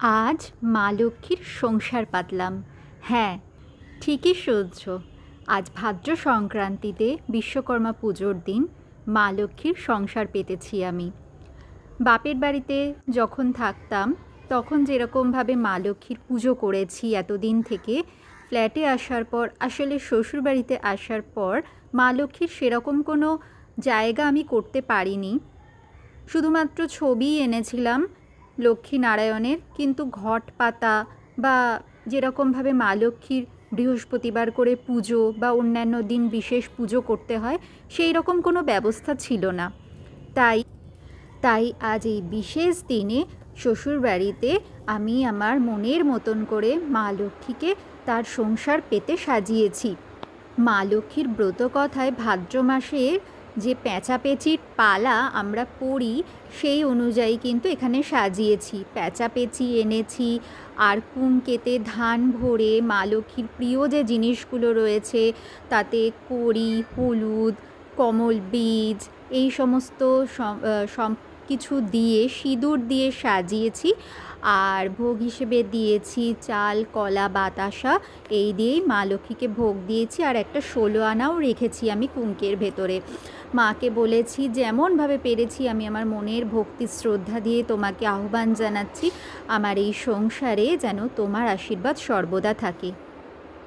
আজ মা লক্ষ্মীর সংসার পাতলাম। হ্যাঁ ঠিকই শুনছ। আজ ভাদ্র সংক্রান্তিতে বিশ্বকর্মা পুজোর দিন মা লক্ষ্মীর সংসার পেতেছি আমি। বাপের বাড়িতে যখন থাকতাম, তখন যেরকমভাবে মা লক্ষ্মীর পুজো করেছি এতদিন থেকে, ফ্ল্যাটে আসার পর, আসলে শ্বশুরবাড়িতে আসার পর মা লক্ষ্মীর সেরকম কোনো জায়গা আমি করতে পারিনি। শুধুমাত্র ছবি এনেছিলাম লক্ষ্মী নারায়ণের কিন্তু ঘট পাতা বা যেরকমভাবে মা লক্ষ্মীর বৃহস্পতিবার করে পুজো বা অন্যান্য দিন বিশেষ পুজো করতে হয়, সেই রকম কোনো ব্যবস্থা ছিল না। তাই তাই আজ এই বিশেষ দিনে শ্বশুরবাড়িতে আমি আমার মনের মতন করে মা লক্ষ্মীকে তার সংসার পেতে সাজিয়েছি। মা লক্ষ্মীর ব্রত কথায় ভাদ্র মাসের যে পেঁচাপেচির পালা আমরা পড়ি, সেই অনুযায়ী কিন্তু এখানে সাজিয়েছি। পেঁচাপেচি এনেছি, আর কুমকেতে ধান ভরে মা লক্ষ্মীর প্রিয় যে জিনিসগুলো রয়েছে, তাতে কড়ি, হলুদ, কমল বীজ, এই সমস্ত কিছু দিয়ে, সিঁদুর দিয়ে সাজিয়েছি। আর ভোগ হিসেবে দিয়েছি চাল, কলা, বাতাসা, এই দিয়েই মা লক্ষ্মীকে ভোগ দিয়েছি। আর একটা ষোলো আনাও রেখেছি আমি কুঙ্কের ভেতরে। মাকে বলেছি, যেমনভাবে পেরেছি আমি আমার মনের ভক্তি শ্রদ্ধা দিয়ে তোমাকে আহ্বান জানাচ্ছি। আমার এই সংসারে যেন তোমার আশীর্বাদ সর্বদা থাকে।